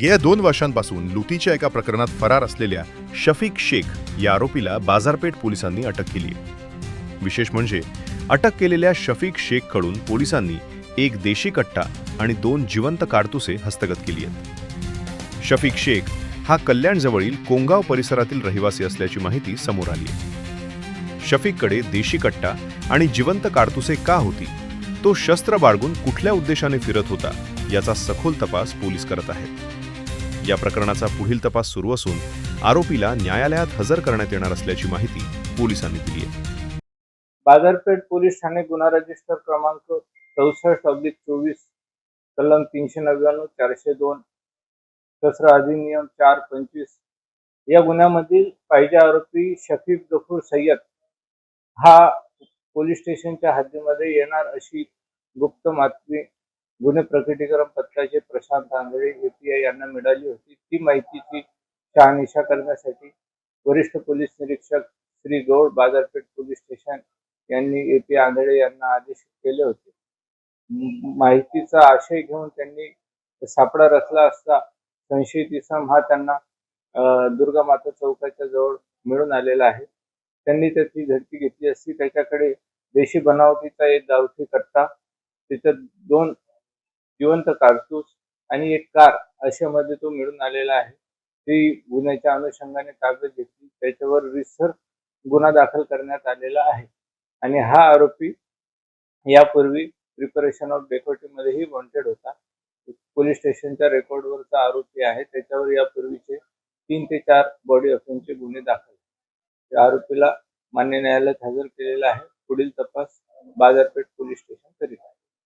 गेल्या दोन वर्षांपासून लुटीच्या एका प्रकरणात फरार असलेल्या शफीक शेख या आरोपीला बाजारपेठ पोलिसांनी अटक केली विशेष म्हणजे अटक केलेल्या शफीक शेखकडून पोलिसांनी एक देशी कट्टा आणि दोन जिवंत काडतुसे हस्तगत केली आहेत. शफीक शेख हा कल्याणजवळील कोंगाव परिसरातील रहिवासी असल्याची माहिती समोर आली आहे. शफीककडे देशी कट्टा आणि जिवंत काडतुसे का होती? तो शस्त्र बाळगून कुठल्या उद्देशाने फिरत होता? याचा सखोल तपास पोलीस करत आहेत. या प्रकरणाचा पुढील तपास सुरू असून आरोपीला न्यायालयात हजर करण्यात येणार असल्याची माहिती पोलिसांनी दिली आहे. बाजारपेठ पोलीस ठाणे गुन्हा रजिस्टर क्रमांक चौसष्ट अब्लिक चोवीस कलम तीनशे नव्याण्णव चारशे दोन शस्त्र अधिनियम चार पंचवीस या गुन्ह्यामधील पाहिजे आरोपी शफीक गफूर सय्यद हा पोलीस स्टेशनच्या हद्दीमध्ये येणार अशी गुप्त माहिती गुन्हे प्रकटीकरण पथकाचे प्रशांत आंधळे एपीआय यांना मिळाली होती. ती माहितीची शहानिशा करण्यासाठी वरिष्ठ पोलीस निरीक्षक श्री गौड बाजारपेठ पोलीस स्टेशन यांनी ए पी आंधळे यांना आदेश केले होते. माहितीचा आशय घेऊन त्यांनी सापळा रचला असता संशयित इसम हा त्यांना दुर्गा माता चौकाच्या जवळ मिळून आलेला आहे. त्यांनी त्याची झडती घेतली असती. त्याच्याकडे देशी बनावटीचा एक गावठी कट्टा त्याच्यात दोन जिवंत कारतूस आणि एक कार अशामध्ये तो मिळून आलेला आहे. ती गुन्ह्याच्या अनुषंगाने ताब्यात घेतली. त्याच्यावर रिसर गुन्हा दाखल करण्यात आलेला आहे. आणि हा आरोपी यापूर्वी प्रिपरेशन ऑफ डेकोटीमध्येही वॉन्टेड होता. पोलीस स्टेशनच्या रेकॉर्डवरचा आरोपी आहे. त्याच्यावर यापूर्वीचे तीन ते चार बॉडी ऑफेन्सचे गुन्हे दाखल. त्या आरोपीला मान्य न्यायालयात हजर केलेला आहे. पुढील तपास बाजारपेठ पोलीस स्टेशन करीत आहे.